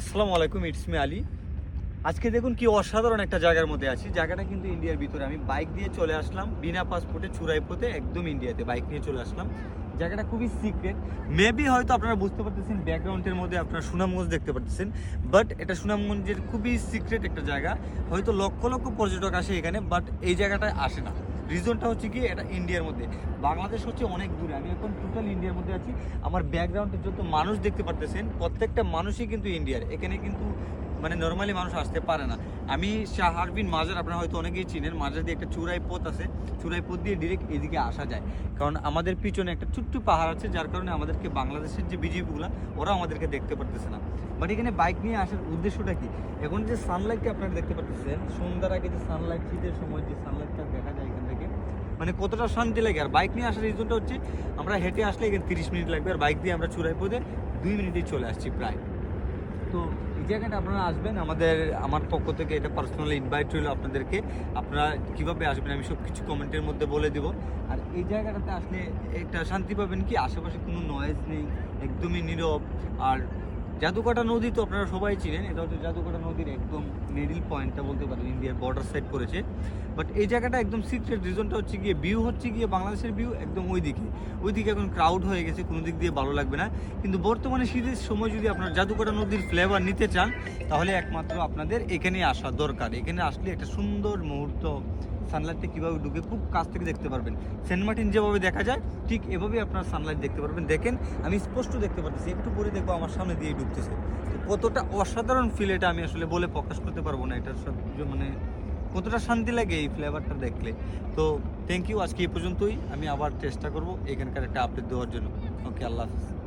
আসসালামু আলাইকুম it's me Ali আজকে দেখুন কি অসাধারণ একটা জায়গার মধ্যে আছি। জায়গাটা কিন্তু ইন্ডিয়ার ভিতরে। আমি বাইক দিয়ে চলে আসলাম, বিনা পাসপোর্টে চুরাইপোতে, একদম ইন্ডিয়াতে বাইক নিয়ে চলে আসলাম। জায়গাটা খুবই সিক্রেট মেবি হয়তো আপনারা বুঝতে পারতেছেন ব্যাকগ্রাউন্ডের মধ্যে আপনারা সুনামগঞ্জ দেখতে পারতেছেন বাট এটা সুনামগঞ্জের খুবই সিক্রেট একটা জায়গা। হয়তো লক্ষ লক্ষ পর্যটক আসে এখানে বাট এই জায়গাটায় আসে না। রিজনটা হচ্ছে কি, এটা ইন্ডিয়ার মধ্যে। বাংলাদেশ হচ্ছে অনেক দূরে। আমি এখন টোটাল ইন্ডিয়ার মধ্যে আছি। আমার ব্যাকগ্রাউন্ডে যত মানুষ দেখতে পারতেছেন, প্রত্যেকটা মানুষই কিন্তু ইন্ডিয়ার এখানে কিন্তু মানে নর্মালি মানুষ আসতে পারে না। আমি শাহারবিন মাজার আপনারা হয়তো অনেকেই চিনেন। মাজার দিয়ে একটা চূড়াই পথ আছে। চূড়াই পথ দিয়ে ডিরেক্ট এদিকে আসা যায়। কারণ আমাদের পিছনে একটা ছোট্ট পাহাড় আছে, যার কারণে আমাদেরকে বাংলাদেশের যে বিজিবিগুলো ওরা আমাদেরকে দেখতে পারতেছে না। বাট এখানে বাইক নিয়ে আসার উদ্দেশ্যটা কি? এখন যে সানলাইটটা আপনারা দেখতে পাচ্ছেন সন্ধ্যার আগে যে সানলাইট শীতের সময় যে সানলাইটটা দেখা যায় এখান থেকে মানে কতটা শান্তি লাগে? আর বাইক নিয়ে আসার রিজনটা হচ্ছে, আমরা হেঁটে আসলে এখানে তিরিশ মিনিট লাগবে, আর বাইক দিয়ে আমরা চূড়াই পদে দুই মিনিটেই চলে আসছি প্রায়। তো এই জায়গাটা আপনারা আসবেন, আমাদের, আমার পক্ষ থেকে এটা পার্সোনালি ইনভাইট রইল আপনাদেরকে। আপনারা কীভাবে আসবেন আমি সব কিছু কমেন্টের মধ্যে বলে দেব। আর এই জায়গাটাতে আসলে একটা শান্তি পাবেন কি, আশেপাশে কোনো নয়েজ নেই, একদমই নীরব। আর জাদুকাটা নদী তো আপনারা সবাই চিনেন, এটা হচ্ছে জাদুকাটা নদীর একদম মিডিল পয়েন্টটা বলতে পারেন ইন্ডিয়ার বর্ডার সাইড করেছে। বাট এই জায়গাটা একদম সিক্রেট রিজনটা হচ্ছে গিয়ে ভিউ হচ্ছে গিয়ে বাংলাদেশের ভিউ একদম ওই দিকে ওই দিকে এখন ক্রাউড হয়ে গেছে, কোনো দিক দিয়ে ভালো লাগবে না। কিন্তু বর্তমানে শীতের সময় যদি আপনার জাদুকাটা নদীর ফ্লেভার নিতে চান, তাহলে একমাত্র আপনাদের এখানে আসা দরকার। এখানে আসলে একটা সুন্দর মুহূর্ত সানলাইটটা কীভাবে ঢুকে খুব কাছ থেকে দেখতে পারবেন। সেন্ট মার্টিন যেভাবে দেখা যায়, ঠিক এভাবেই আপনার সানলাইট দেখতে পারবেন। দেখেন, আমি স্পষ্ট দেখতে পারতেছি, একটু পরে দেখব আমার সামনে দিয়ে ঢুকতেছে। তো কতটা অসাধারণ ফিল এটা আমি আসলে বলে প্রকাশ করতে পারব না, এটার সব মানে কতটা শান্তি লাগে এই ফ্লেভারটা দেখলে। তো থ্যাংক ইউ আজকে এই পর্যন্তই। আমি আবার চেষ্টা করব এখানকার একটা আপডেট দেওয়ার জন্য। ওকে আল্লাহ হাফিজ।